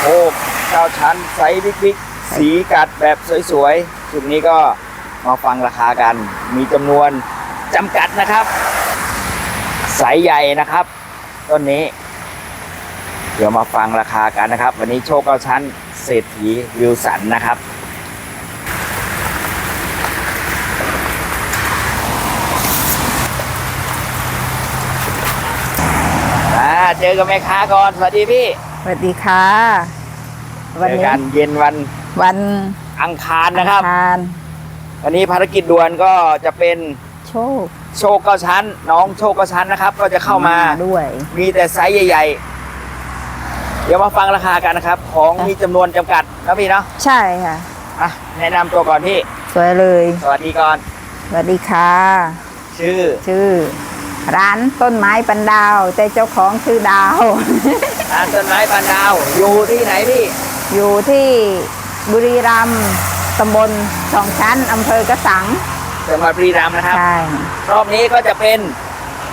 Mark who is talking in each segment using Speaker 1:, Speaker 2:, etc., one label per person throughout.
Speaker 1: โอ้เก้าชั้นไซส์บิ๊กๆสีกัดแบบสวยๆจุดนี้ก็มาฟังราคากัน มีจำนวนจำกัดนะครับไซส์ใหญ่นะครับ ต้นนี้ เดี๋ยวมาฟังราคากันนะครับ วันนี้โชคเก้าชั้นเศรษฐีวิวสันนะครับอ่าเจอกับแม่ค้าก่อน สวัสดีพี่
Speaker 2: สวัสดีค่ะ วัน
Speaker 1: เจอ
Speaker 2: นี้
Speaker 1: กันเย็นวัน
Speaker 2: วัน
Speaker 1: อังคารนะครับ
Speaker 2: อังคาร
Speaker 1: วันนี้ภารกิจด่วนก็จะเป็น
Speaker 2: โชค
Speaker 1: โชคเก้าชั้น น้องโชคเก้าชั้นนะครับ ก็จะเข้ามา
Speaker 2: ด้วย
Speaker 1: มีแต่ไซส์ใหญ่ๆ เดี๋ยวมาฟังราคากันนะครับ ของมีจำนวนจำกัดนะพี่เนาะ
Speaker 2: ใช่ค่ะ
Speaker 1: อะแนะนำตัวก่อนพี่
Speaker 2: สวยเลย
Speaker 1: สวัสดีก่อน
Speaker 2: สวัสดีค่ะ
Speaker 1: ชื่อ
Speaker 2: ชื่อ ร้านต้นไม้ปันดาว แต่เจ้าของชื่อดาว
Speaker 1: ร้านต้นไม้ปานดาว อยู่ที่ไหนพี่
Speaker 2: อยู่ที่บุรีรัมย์ตำบลสองชั้นอำเภอกระสัง
Speaker 1: จังหวัดบุรีรัมย์นะครับ
Speaker 2: ใช่
Speaker 1: รอบนี้ก็จะเป็น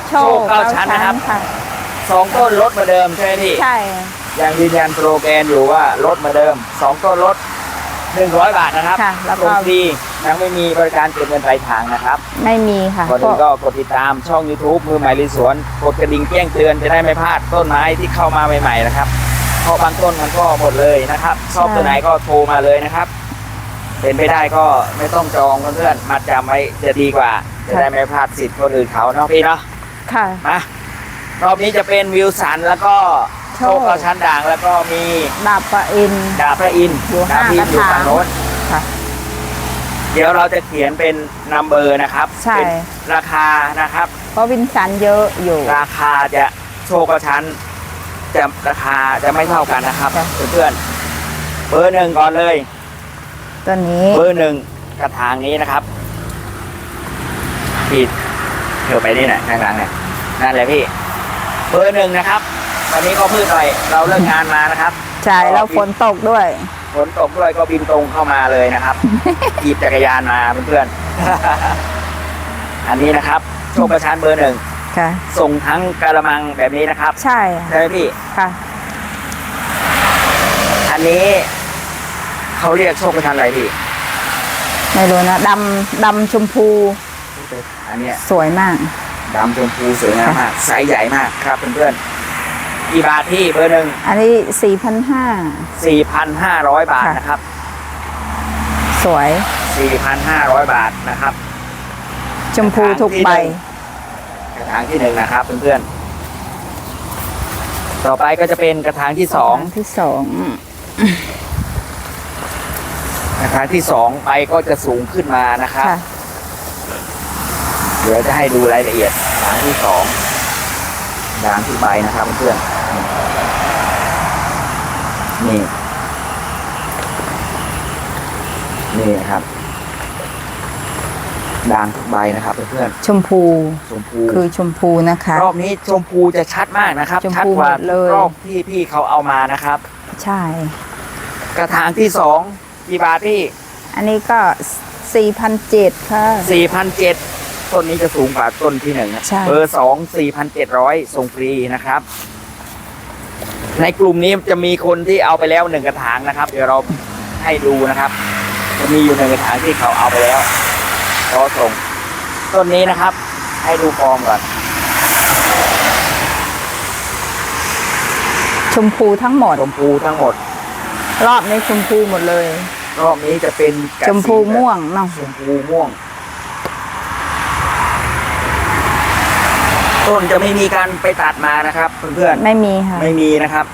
Speaker 2: โช
Speaker 1: โช
Speaker 2: ค
Speaker 1: คเก้าชั้นนะครับ
Speaker 2: ค่ะ
Speaker 1: สองต้นลดมาเดิมใช่ไหมพี่
Speaker 2: ใช่
Speaker 1: ยังยืนยันโปรแกรมอยู่ว่าลดมาเดิมสองต้นลด 100 บาทนะครับ
Speaker 2: ค่ะแล้ว
Speaker 1: ส่
Speaker 2: ก็
Speaker 1: งฟรียังไม่มีบริการเก็บเงินปลายทางนะครับ
Speaker 2: ไม่มีค่ะ
Speaker 1: ก่อนอื่นก็กดติดตามช่อง YouTube มือใหม่รีสวน กดกระดิ่งแจ้งเตือนจะได้ไม่พลาดต้นไม้ที่เข้ามาใหม่ๆนะครับเพราะบางต้นมันก็หมดเลยนะครับชอบตัวไหนก็โทรมาเลยนะครับ เป็นไปได้ก็ไม่ต้องจองเพื่อนๆมาจำไว้จะดีกว่า จะได้ไม่พลาดสิทธิ์คนอื่นเขาเนาะพี่เนาะ
Speaker 2: ค่ะ
Speaker 1: มารอบนี้จะเป็นวิวสันแล้วก็ โช
Speaker 2: โช
Speaker 1: ค
Speaker 2: ค
Speaker 1: กระชั้นด่างแล้วก็มี
Speaker 2: ดาบประอินทร์
Speaker 1: ดาบพระอินทร์
Speaker 2: อยู่
Speaker 1: ดาบพระอินทร์อยู่
Speaker 2: ห้ากระถาง
Speaker 1: ฝั่งโน้น
Speaker 2: ค่ะ
Speaker 1: เดี๋ยวเราจะเขียนเป็นนัมเบอร์นะครับ
Speaker 2: ใช่
Speaker 1: เป็นราคานะครับ
Speaker 2: เพราะวินสันเยอะอยู่
Speaker 1: ราคาจะโชว์กระชั้นจะราคาจะไม่เท่ากันนะครับ
Speaker 2: ค่ะ
Speaker 1: เพื่อนๆเบอร์หนึ่งก่อนเลย
Speaker 2: ตัวนี้
Speaker 1: เบอร์หนึ่งกระถางนี้นะครับพี่เธอไปนี่หน่อยข้างหลังเนี่ยนั่นแหละพี่ เบอร์หนึ่งนะครับ วันนี้ก็พืชหน่อยเราเลิกงานมานะครับ
Speaker 2: ใช่แล้วฝนตกด้วย
Speaker 1: ฝนตกด้วยก็บินตรงเข้ามาเลยนะครับหยิบจักรยานมาเพื่อนๆอันนี้นะครับโชคประชานเบอร์หนึ่ง
Speaker 2: ค่ะ
Speaker 1: ส่งทั้งกระมังแบบนี้นะครับ
Speaker 2: ใช่
Speaker 1: ใช่ไหมพี่
Speaker 2: ค่ะ
Speaker 1: อันนี้เขาเรียกโชคประชานอะไรพี่
Speaker 2: ไม่รู้นะดำดำชมพู
Speaker 1: อันเนี้ย
Speaker 2: สวยมาก
Speaker 1: ดำชมพูสวยงามมากไซส์ใหญ่มากครับเพื่อนๆ กี่บาทพี่เบอร์หนึ่ง
Speaker 2: อันนี้สี่พันห้า
Speaker 1: สี่พันห้าร้อยบาท
Speaker 2: ค่ะ
Speaker 1: นะครับ
Speaker 2: สวย
Speaker 1: สี่พันห้าร้อยบาทนะครับ
Speaker 2: ชมพูทุกใบ
Speaker 1: กระถางที่หนึ่งนะครับเพื่อนๆต่อไปก็จะเป็นกระถางที่สอง
Speaker 2: ครั้ที่สอง
Speaker 1: กระถางที่สองไปก็จะสูงขึ้นมานะครับ
Speaker 2: ค่ะ
Speaker 1: เดี๋ยวจะให้ดูรายละเอียดกระถางที่สองด่างที่ใบนะครับเพื่อนๆ นี่ นี่นะครับด่างทุกใบนะครับเพื่อน
Speaker 2: ชมพู
Speaker 1: ๆชมพู
Speaker 2: คือชมพูนะคะ
Speaker 1: รอบนี้ชมพูจะชัดมากนะครับ
Speaker 2: ชมพู
Speaker 1: ชัดกว่า
Speaker 2: หมดเลย
Speaker 1: รอบที่พี่เขาเอามานะครับ
Speaker 2: ใช่
Speaker 1: กระถางที่สองกี่บาทพี่
Speaker 2: อันนี้ก็สี่พันเจ็ดค่ะ
Speaker 1: สี่พันเจ็ดต้นนี้จะสูงกว่าต้นที่หนึ่งนะ
Speaker 2: ใช่
Speaker 1: เบอร์สองสี่พันเจ็ดร้อยส่งฟรีนะครับ ในกลุ่มนี้จะมีคนที่เอาไปแล้วหนึ่งกระถางนะครับ เดี๋ยวเราให้ดูนะครับ จะมีอยู่หนึ่งกระถางที่เขาเอาไปแล้วรอส่งต้นนี้นะครับ ให้ดูฟอร์มก่อน
Speaker 2: ชมพูทั้งหมด
Speaker 1: ชมพูทั้งหมด
Speaker 2: รอบนี้ชมพูหมดเลย
Speaker 1: รอบนี้จะเป็นกระ
Speaker 2: ชมพู
Speaker 1: สีแบบ
Speaker 2: ม่วงเนาะ
Speaker 1: ชมพูม่วง ต้นจะไม่มีการไปตัดมานะครับเพื่อน
Speaker 2: ไม่มีค่ะ
Speaker 1: ๆไม่มีนะครับ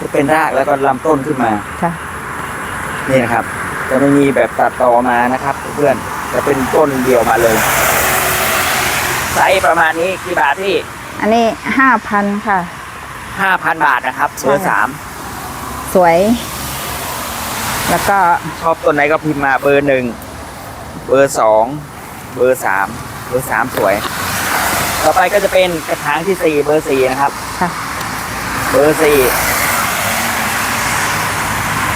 Speaker 1: จะเป็นรากแล้วก็ลำต้นขึ้นมา
Speaker 2: ค่ะ
Speaker 1: นี่นะครับ จะไม่มีแบบตัดต่อมานะครับ เพื่อนๆจะเป็นต้นเดียวมาเลยไซส์ประมาณนี้กี่บาทที่
Speaker 2: อันนี้ห้าพันค่ะ
Speaker 1: ห้าพันบาทนะครับเบอร์
Speaker 2: ใช่
Speaker 1: สาม
Speaker 2: สวย แล้วก็
Speaker 1: ชอบต้นไหนก็พิมพ์มาเบอร์หนึ่งเบอร์สองเบอร์สามเบอร์สามสวย ต่อไปก็จะเป็นกระถางที่สี่เบอร์สี่นะครับ
Speaker 2: ค่ะ
Speaker 1: เบอร์สี่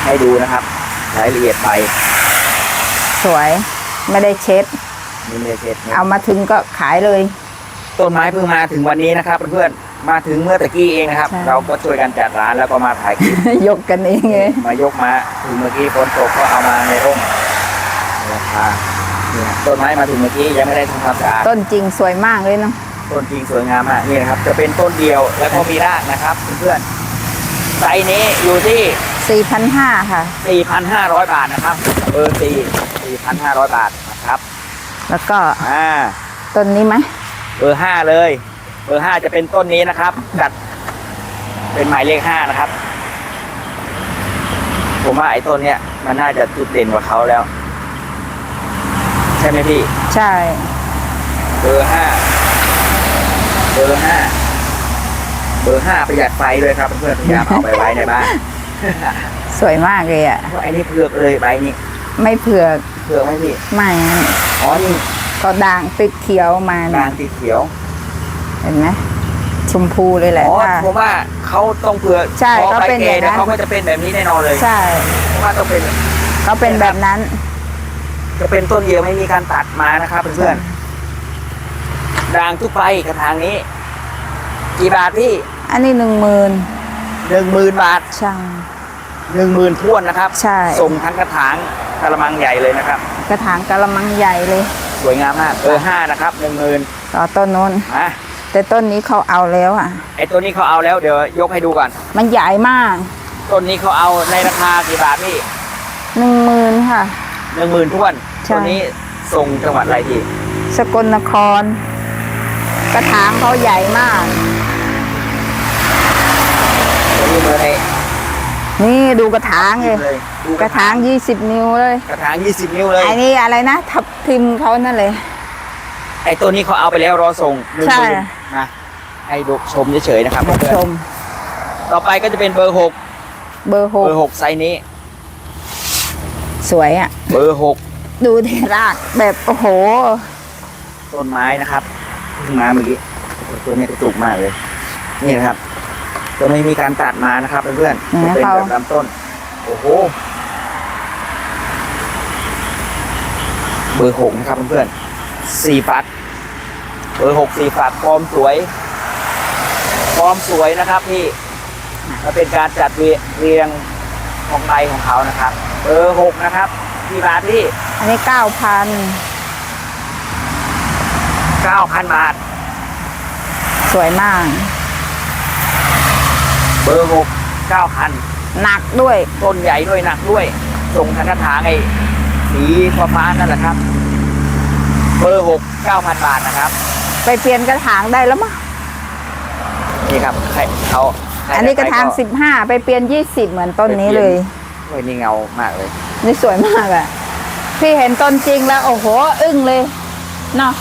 Speaker 1: ให้ดูนะครับรายละเอียดไป
Speaker 2: สวย ไม่ได้เช็ด
Speaker 1: นี่ไม่ได้เช็ดนะ
Speaker 2: เอามาถึงก็ขายเลย
Speaker 1: ต้นไม้เพิ่งมาถึงวันนี้นะครับเพื่อนๆมาถึงเมื่อตะกี้เองนะครับ
Speaker 2: ใช่
Speaker 1: เราก็ช่วยกันจัดร้านแล้วก็มาถ่ายคลิป
Speaker 2: ยกกันเองเลย
Speaker 1: มายกมาถึงเมื่อกี้ฝนตกก็เอามาในร่มราคาเนี่ยต้นไม้มาถึงเมื่อกี้ยังไม่ได้ทำความสะอาด
Speaker 2: ต้นจริงสวยมากเลยเนาะ
Speaker 1: ต้นจริงสวยงามมากนี่นะครับ จะเป็นต้นเดียวแล้วก็มีรากนะครับเพื่อนๆไซส์นี้อยู่ที่
Speaker 2: 4,500 ค่ะ
Speaker 1: 4,500 บาทนะครับ เบอร์สี่4,500 บาทนะครับ
Speaker 2: แล้วก็
Speaker 1: อ่า
Speaker 2: ต้นนี้ไหม
Speaker 1: เบอร์ห้าเลย เบอร์ห้าจะเป็นต้นนี้นะครับ จัดเป็นหมายเลขห้านะครับ ผมว่าไอ้ต้นเนี้ยมันน่าจะจุดเด่นกว่าเขาแล้ว ใช่ไหมพี่
Speaker 2: ใช่
Speaker 1: เบอร์ห้า เบอร์ห้าเบอร์ห้าประหยัดไฟด้วยครับเพื่อนๆพยายามเอาไปไว้ในบ้าน
Speaker 2: สวยมากเลยอะ
Speaker 1: เพราะไอ้นี่เผือกเลยใบนี้
Speaker 2: ไม่เผือก
Speaker 1: เผือกไหมพี่
Speaker 2: ไม่
Speaker 1: อ๋อนี่
Speaker 2: ก็ด่างติดเขียวมา
Speaker 1: ก
Speaker 2: นะ
Speaker 1: ลางสีเขียว
Speaker 2: เห็นไหมชมพูเลยแหละ
Speaker 1: อ๋อ
Speaker 2: ค่ะ
Speaker 1: ผมว่าเขาต้องเผือก
Speaker 2: ใช่
Speaker 1: พอ
Speaker 2: เขา
Speaker 1: ใบ
Speaker 2: เป็น
Speaker 1: แก่
Speaker 2: อย่างนั้น
Speaker 1: แล้วเขาก็จะเป็นแบบนี้แน่นอนเลย
Speaker 2: ใช่
Speaker 1: เพราะว่าต้องเป็น
Speaker 2: เขาเป็นแบบนั้น
Speaker 1: จะเป็นต้นเดียวไม่มีการตัดมานะครับเพื่อนๆ ด่างทุกใบกระถางนี้ กี่บาทพี่
Speaker 2: อันนี้หนึ่งหมื่น
Speaker 1: หนึ่งหมื่นบาท
Speaker 2: ช่าง
Speaker 1: หนึ่งหมื่นท้วนนะครับ
Speaker 2: ใช่
Speaker 1: ส่งทั้งกระถางกระมังใหญ่เลยนะครับ
Speaker 2: กระถางกระมังใหญ่เลย
Speaker 1: สวยงามมากเบอร์ห้านะครับหนึ่งหมื่น
Speaker 2: ต่อต้นโน้น
Speaker 1: อะ
Speaker 2: แต่ต้นนี้เขาเอาแล้วอะ
Speaker 1: ไอตัวนี้เขาเอาแล้วเดี๋ยวยกให้ดูก่อน
Speaker 2: มันใหญ่มาก
Speaker 1: ต้นนี้เขาเอาในราคากี่บาทพี่
Speaker 2: หนึ่งหมื่นค่ะ
Speaker 1: หนึ่งหมื่นท้วน
Speaker 2: ใช่
Speaker 1: ตัวนี้ส่งจังหวัดอะไรพี่
Speaker 2: สกลนคร กระถางเขาใหญ่มาก
Speaker 1: ตัวนี้เบอร์ใน
Speaker 2: นี่ดูกระถางเลย
Speaker 1: เลยดู
Speaker 2: กระถาง20นิ้วเลย
Speaker 1: กระถางยี่สิบนิ้วเลย
Speaker 2: ไอ้นี่อะไรนะ ทับทิมเขานั่นเลย
Speaker 1: ไอตัวนี้เขาเอาไปแล้วรอส่งหนึ่ง
Speaker 2: ใช่
Speaker 1: หมื่นนะให้ดูชมเฉยๆนะครับ
Speaker 2: มา
Speaker 1: เพื่อน
Speaker 2: ชม
Speaker 1: ๆต่อไปก็จะเป็นเบอร์หก
Speaker 2: เบอร์หก
Speaker 1: เบอร์หกไซส์นี้
Speaker 2: สวยอะ
Speaker 1: เบอร์หก
Speaker 2: ดูที่รากแบบโอ้โห
Speaker 1: ต้นไม้นะครับ เพิ่งมาเมื่อกี้ตัวนี้กระจุกมากเลย นี่นะครับ จะไม่มีการตัดมานะครับเพื่อนๆ
Speaker 2: อืม
Speaker 1: จะเป็น
Speaker 2: เขา
Speaker 1: แบบลำต้น โอ้โห เบอร์หกนะครับเพื่อนๆสี่ฟัด เบอร์หกสี่ฟัดฟอร์มสวยฟอร์มสวยนะครับพี่และเป็นการจัดเรียเรียงของใบของเขานะครับ เบอร์หกนะครับกี่บาทพี่
Speaker 2: อันนี้9,000
Speaker 1: เก้าพันบาท
Speaker 2: สวยมาก
Speaker 1: เบอร์หกเก้าพัน
Speaker 2: หนักด้วย
Speaker 1: ต้นใหญ่ด้วยหนักด้วย ส่งทางกระถางไอ้สีฟ้าๆนั่นแหละครับ เบอร์หกเก้าพันบาทนะครับ
Speaker 2: ไปเปลี่ยนกระถางได้แล้วมั้ง
Speaker 1: นี่ครับใครเขาใค
Speaker 2: อันนี้กระถาง
Speaker 1: ได้ไป
Speaker 2: 15ไปเปลี่ยน20เหมือนต้นนี้เลย
Speaker 1: โอ้ยนี่เงามากเลย
Speaker 2: นี่สวยมากอะพี่เห็นต้นจริงแล้ว โอ้โห อึ้งเลยเนาะ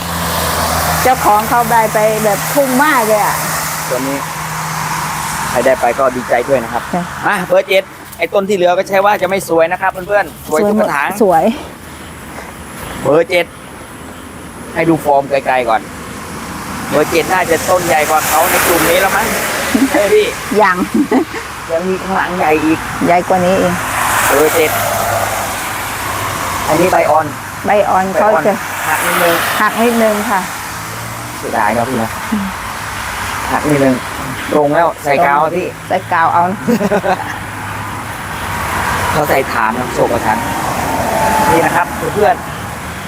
Speaker 2: เจ้าของเขาได้ไปแบบพุ่งมากเลยอะ
Speaker 1: ตัวนี้ ใครได้ไปก็ดีใจด้วยนะครับ
Speaker 2: ใช่
Speaker 1: มาเบอร์เจ็ดไอ้ต้นที่เหลือก็ใช่ว่าจะไม่สวยนะครับเพื่อนๆสวยทุกกระถาง
Speaker 2: สวย
Speaker 1: เบอร์เจ็ดให้ดูฟอร์มไกลๆก่อน เบอร์เจ็ดน่าจะต้นใหญ่กว่าเขาในกลุ่มนี้แล้วมั้งใช่ไหมพี่
Speaker 2: อย่าง
Speaker 1: ยังมีข้างหลังใหญ่อีก
Speaker 2: ใหญ่กว่านี้เอง
Speaker 1: เบอร์เจ็ดอันนี้ใบอ่อน
Speaker 2: ใบอ่อน
Speaker 1: ใบ
Speaker 2: เขา
Speaker 1: อ่อน
Speaker 2: จะ
Speaker 1: หักนิดนึง
Speaker 2: หักนิดนึงค่ะ
Speaker 1: เสียดายเนาะพี่นะหักนิดนึงลงแล้วใส่กาวอะพี่
Speaker 2: ใส่กาวเอานะ
Speaker 1: เขาใส่ฐานนะโศกชันนี่นะครับเพื่อน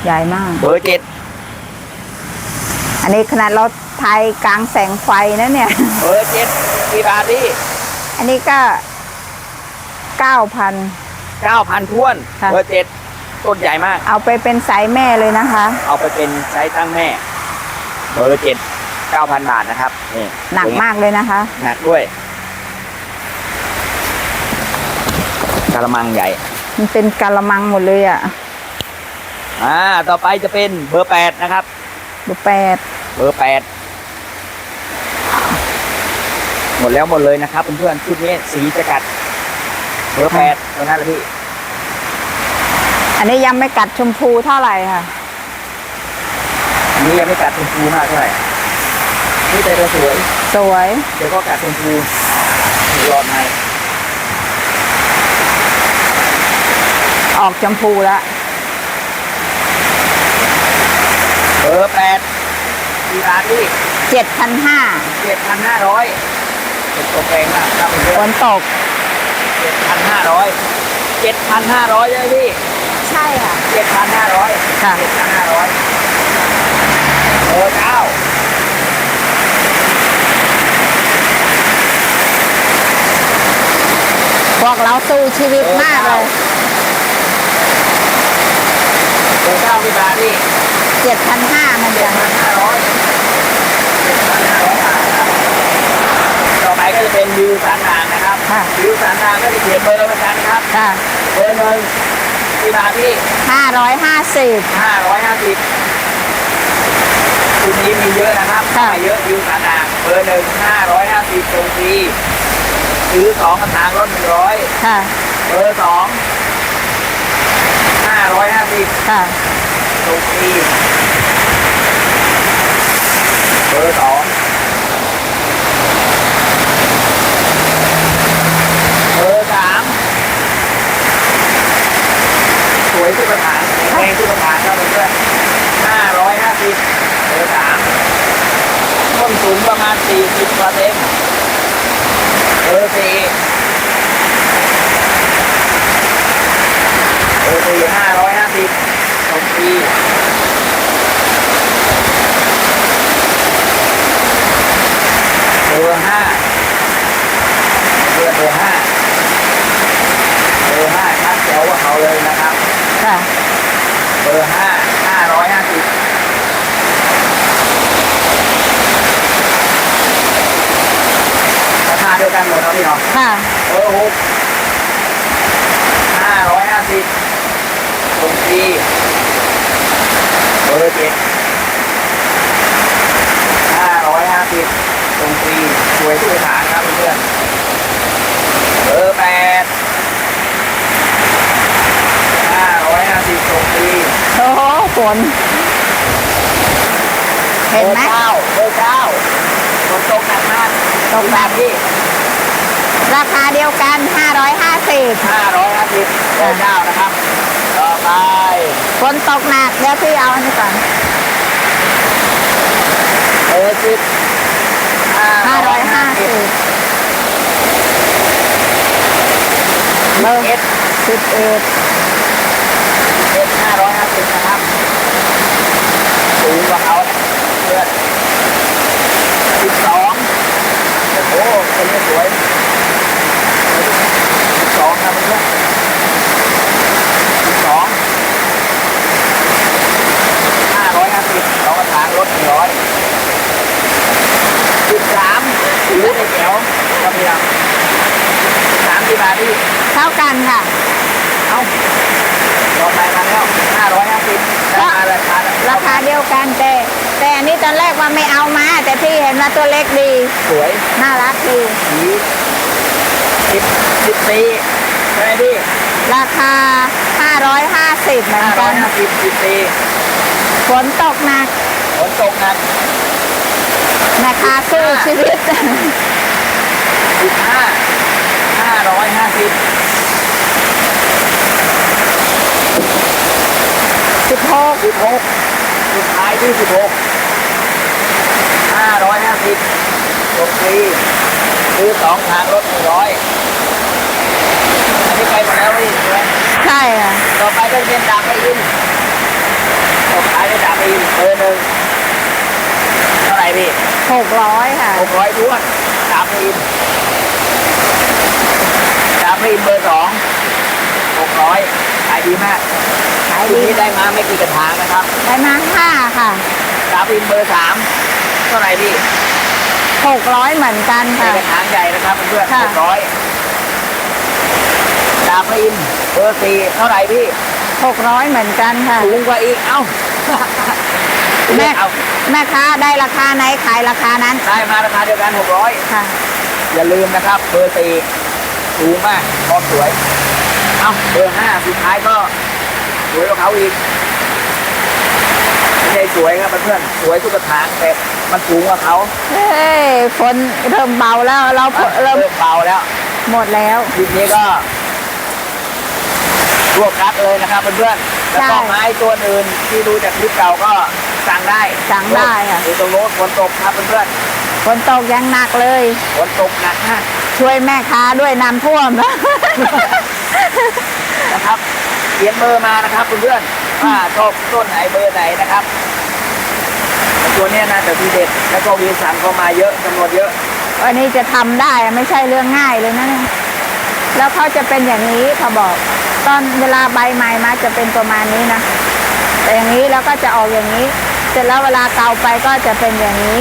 Speaker 2: ใหญ่มาก
Speaker 1: ๆเบอร์เจ็ด
Speaker 2: อันนี้ขนาดเราไทยกลางแสงไฟนะเนี่ย
Speaker 1: เบอร์เจ็ดกี่บาทพี่
Speaker 2: อันนี้ก็เก้าพัน
Speaker 1: เก้าพันท้วน
Speaker 2: ค่ะ
Speaker 1: เบอร์เจ็ดต้นใหญ่มาก
Speaker 2: เอาไปเป็นสายแม่เลยนะคะ
Speaker 1: เอาไปเป็นใช้ตั้งแม่ เบอร์เจ็ดเก้าพันบาทนะครับนี่
Speaker 2: หนักมากเลยนะคะ
Speaker 1: หนักด้วยกระมังใหญ่
Speaker 2: มันเป็นกะละมังหมดเลยอะ
Speaker 1: อ่า ต่อไปจะเป็นเบอร์แปดนะครับ
Speaker 2: ดูแปด
Speaker 1: เบอร์แปดหมดแล้วหมดเลยนะครับเพื่อนๆชุดนี้สีจะกัดเบอร์แปดตัวนั้นแหละพี่
Speaker 2: อันนี้ยังไม่กัดชมพูเท่าไหร่ค่ะ
Speaker 1: อั นนี้ยังไม่กัดชมพูมากเท่าไหร่นี่แต่จะสวย
Speaker 2: สวย
Speaker 1: เดี๋ยวก็กัดชมพูรอดใน
Speaker 2: ออกชมพูแล้ว
Speaker 1: เบอร์แปดกี่บาทพี่
Speaker 2: เจ็ดพันห้า
Speaker 1: เจ็ดพันห้าร้อยเป็นตัวแพงมากครับเพื่
Speaker 2: ฝ
Speaker 1: อน
Speaker 2: นตก
Speaker 1: เจ็ดพันห้าร้อยเจ็ดพันห้าร้อยเลยพี่
Speaker 2: ใช่ค่ะ
Speaker 1: เจ็ดพันห้าร้อย
Speaker 2: ค่ะ
Speaker 1: เจ็ดพันห้าร้อย โอ้เจ้า
Speaker 2: พวกเราสู้ชีวิตมากเลย
Speaker 1: โอ้เจ้าพี่บาพี่
Speaker 2: เจ็ดพันห้ามัน
Speaker 1: เจ็
Speaker 2: จะ
Speaker 1: ดพันห้าร้อยเจ็ดพันห้าร้อยบาทนะครับต่อไปก็จะเป็นวิวสันนางนะครับ
Speaker 2: ค่ะ
Speaker 1: วิวสันนางก็จะเขียนเบอร์เหมือนกันครับ
Speaker 2: ค่ะ
Speaker 1: เบอร์หนึ่งพี่บาพี่
Speaker 2: ห้าร้อยห้าสิบ
Speaker 1: ห้าร้อยห้าสิบ ชุดนี้มีเยอะนะครับ
Speaker 2: ค่ะ
Speaker 1: มาเยอะวิวสันนางเบอร์หนึ่งห้าร้อยห้าสิบตรงฟรีซื้อสองกระถางลดหนึ่งร้อย
Speaker 2: ค่ะ
Speaker 1: เบอร์สองห้าร้อยห้าสิบ
Speaker 2: ค่ะ
Speaker 1: ตรงฟรีเบอร์สองเบอร์สามสวยทุกกระถางแพงทุกกระถางครับเพื่อนห้าร้อยห้าสิบเบอร์สามต้นสูงประมาณสี่สิบเปอร์เซ็นต์เบอร์สี่ เออสี่ห้าร้อยห้าสิบสองปีเบอร์ห้าเบอร์เบอร์ห้าเบอร์ห้าชัดแจ๋วกว่าเขาเลยนะครับ
Speaker 2: ค่ะ
Speaker 1: เบอร์ห้าห้าร้อยห้าสิบราคาเดียวกันหมดเนาะพี่เนาะ
Speaker 2: ค่ะ
Speaker 1: เบอร์หกห้าร้อยห้าสิบตรงทีเบอร์เจ็ดห้าร้อยห้าสิบตรงทีสวยทุกฐานครับเพื่อนๆเบอร์แปดห้าร้อยห้าสิบตรงที
Speaker 2: โอ้โหฝน เห็นไหม
Speaker 1: บอร์เก้าเบอร์เก้าฝนตกหนักมากตกหนักที่
Speaker 2: ราคาเดียวกัน 550
Speaker 1: ห้าร้อยห้าสิบเบอร์เก้านะครับ ต่อไป
Speaker 2: ฝนตกหนักเดี๋ยวพี่เอาอันนี้ก่อน
Speaker 1: เบอร์สิบห้าร้อยห้าสิบ
Speaker 2: 550เบอร์
Speaker 1: เอส
Speaker 2: สิบเอ็ด
Speaker 1: เอสห้าร้อยห้าสิบนะครับสูงกว่าเขาเพื่อนสิบสองโอ้โหคนนี้สวยสิบสองนะเพื่อนสิบสองห้าร้อยห้าสิบสองกระถางลดหนึ่งร้อยสิบสามถือในแถวครับพี่ครับสิบสามที่มาที่
Speaker 2: เท่ากันค่ะ
Speaker 1: เอ้าต่อไปมาแล้วห้าร้อยห้าสิบราคาราคา
Speaker 2: ราคาเดียวกันแต่ แต่อันนี้ตอนแรกว่าไม่เอามา แต่พี่เห็นว่าตัวเล็กดี
Speaker 1: สวย
Speaker 2: น่ารักดี
Speaker 1: สีสิบสิบปีใช่ไหมพี่
Speaker 2: ราคา 550เหมือน
Speaker 1: ห้าร้
Speaker 2: กั
Speaker 1: อย
Speaker 2: น
Speaker 1: ห้าสิบสิบปี
Speaker 2: ฝนตกหนัก
Speaker 1: ฝนตกหนัก
Speaker 2: นะคะสู้ชีวิต
Speaker 1: สิบห้าห้าร้อยห้าสิบ
Speaker 2: 16
Speaker 1: สิบหกสุดท้ายที่สิบหกห้าร้อยห้า สิบตกฟรีซื้อสองทางลดหนึ่งร้อยอันนี้ไปหมดแล้วพี่ใช่ไหม
Speaker 2: ใช่ค่ะ
Speaker 1: ต่อไปก็จะเป็นดาบไปอินต่อไปเป็นดาบไปอินเบอร์หนึ่งเท่าไหร่พี่
Speaker 2: 600ค่ะ
Speaker 1: หกร้อยท้วนดาบไปอินดาบไปอินเบอร์สองหกร้อยขายดีมาก
Speaker 2: ขาย
Speaker 1: ที
Speaker 2: ดี
Speaker 1: นี้ได้มาไม่กี่กระถางนะครับ
Speaker 2: ได้มา5ค่ะ
Speaker 1: ดาบไปอินเบอร์สามเท่าไหร่พี่
Speaker 2: 600 เหมือนกัน
Speaker 1: เป็น
Speaker 2: ค่ะ
Speaker 1: กระถางใหญ่นะครับเพื่อนๆ
Speaker 2: ค่ะ
Speaker 1: หกร้อยดาบไปอินเบอร์สี่เท่าไหร่พี่
Speaker 2: 600 เหมือนกันค่ะ
Speaker 1: สูงกว่าอีก เอ้า
Speaker 2: แม่
Speaker 1: เอา
Speaker 2: แม่ค้าได้ราคาไหนขายราคานั้น
Speaker 1: ได้มาราคาเดียวกันหกร้อย
Speaker 2: ค่ะ
Speaker 1: อย่าลืมนะครับ เบอร์สี่สูงมากพร้อมสวย เอาเบอร์ห้าสุดท้ายก็สวยกว่าเขาอีกไม่ใช่สวยครับเพื่อนๆสวยทุกกระถางแต่ มันสูงกว่าเขา
Speaker 2: เฮ้ยฝนเริ่มเบาแล้วเราเริ่ม
Speaker 1: เริ่มเบาแล้ว
Speaker 2: หมดแล้ว
Speaker 1: ทีนี้ก็รวบรัดเลยนะครับเพื่อนๆแล้วก็
Speaker 2: ใช่
Speaker 1: ไม้ตัวอื่นที่ดูจากคลิปเก่าก็สั่งได้
Speaker 2: สั่งได้ค่ะ
Speaker 1: ดูตรงโน้นฝนตกครับเพื่อน
Speaker 2: ฝนตกยังหนักเลย
Speaker 1: ๆฝนตกหนักมาก
Speaker 2: ช่วยแม่ค้าด้วยน้ำท่วมนะ
Speaker 1: นะครับเขียนเบอร์มานะครับเพื่อนๆว่าชอบต้นไหนเบอร์ไหนนะครับแต่ตัวเนี้ยนะแต่ทีเด็ดแล้วก็วีสั่งเข้ามาเยอะจำนวนเยอะ
Speaker 2: วันนี้จะทำได้อะไม่ใช่เรื่องง่ายเลยนะเนี่ยแล้วเขาจะเป็นอย่างนี้เขาบอก ตอนเวลาใบใหม่มาจะเป็นประมาณนี้นะแต่อย่างนี้แล้วก็จะออกอย่างนี้ เสร็จแล้วเวลาเกาไปก็จะเป็นอย่างนี้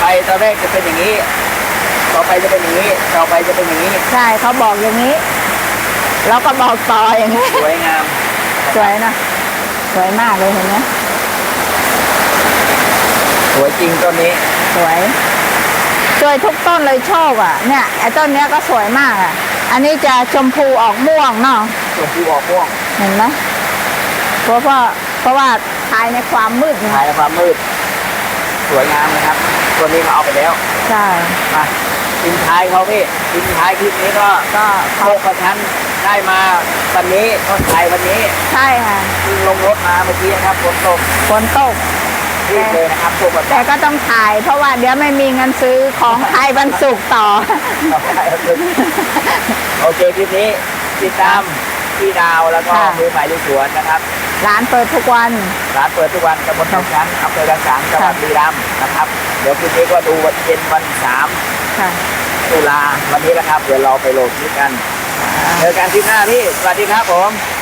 Speaker 1: ไปตอนแรกจะเป็นอย่างนี้ ต่อไปจะเป็นอย่างนี้ ต่อไปจะเป็นอย่างนี้
Speaker 2: ใช่เขาบอกอย่างนี้ แล้วก็บอกต่ออย่างนี้
Speaker 1: สวยงาม
Speaker 2: สวยนะ สวยมากเลยเห็นไหม
Speaker 1: สวยจริงต้นนี้
Speaker 2: สวย สวยทุกต้นเลยโชคอะ เนี่ยไอ้ต้นเนี้ยก็สวยมากอะ อันนี้จะชมพูออกม่วงเนาะ
Speaker 1: ชมพูออกม่วง
Speaker 2: เห็นไหมเพราะว่าเพราะว่าภายในความมืดไง
Speaker 1: ถ่ายในความมืด สวยงามนะครับ ตัวนี้เขาเอาไปแล้ว
Speaker 2: ใช่
Speaker 1: มาทิ้งท้ายเขาพี่ทิ้งท้ายคลิปนี้ก็
Speaker 2: ก็
Speaker 1: โชคประชันได้มาวันนี้ก็ถ่ายวันนี้
Speaker 2: ใช่ค่ะ
Speaker 1: เพิ่งลงรถมาเมื่อกี้นะครับฝนตก
Speaker 2: ฝนตก
Speaker 1: รีบเลยนะครับโชคประ
Speaker 2: แต่
Speaker 1: ชัน
Speaker 2: ก็ต้องถ่าย เพราะว่าเดี๋ยวไม่มีเงินซื้อของไทยบรรสุกร์ต่อ
Speaker 1: โอเคคลิปนี้ติดตามพี่ดาวแล้วก็
Speaker 2: ค่ะ
Speaker 1: มือใหม่ลุยสวนนะครับ
Speaker 2: ร้านเปิดทุกวัน
Speaker 1: ร้านเปิดทุกวันตำบลทองช้างอำเภอกระสังจังหวัด
Speaker 2: ค่ะ
Speaker 1: บุรีรัมย์นะครับ เดี๋ยวคลิปนี้ก็ดูวันเย็นวันสาม
Speaker 2: ค่ะ
Speaker 1: ตุลาวันนี้นะครับ เดี๋ยวเราไปโหลดคลิปกัน เจอกันคลิปหน้าพี่ สวัสดีครับผม
Speaker 2: ค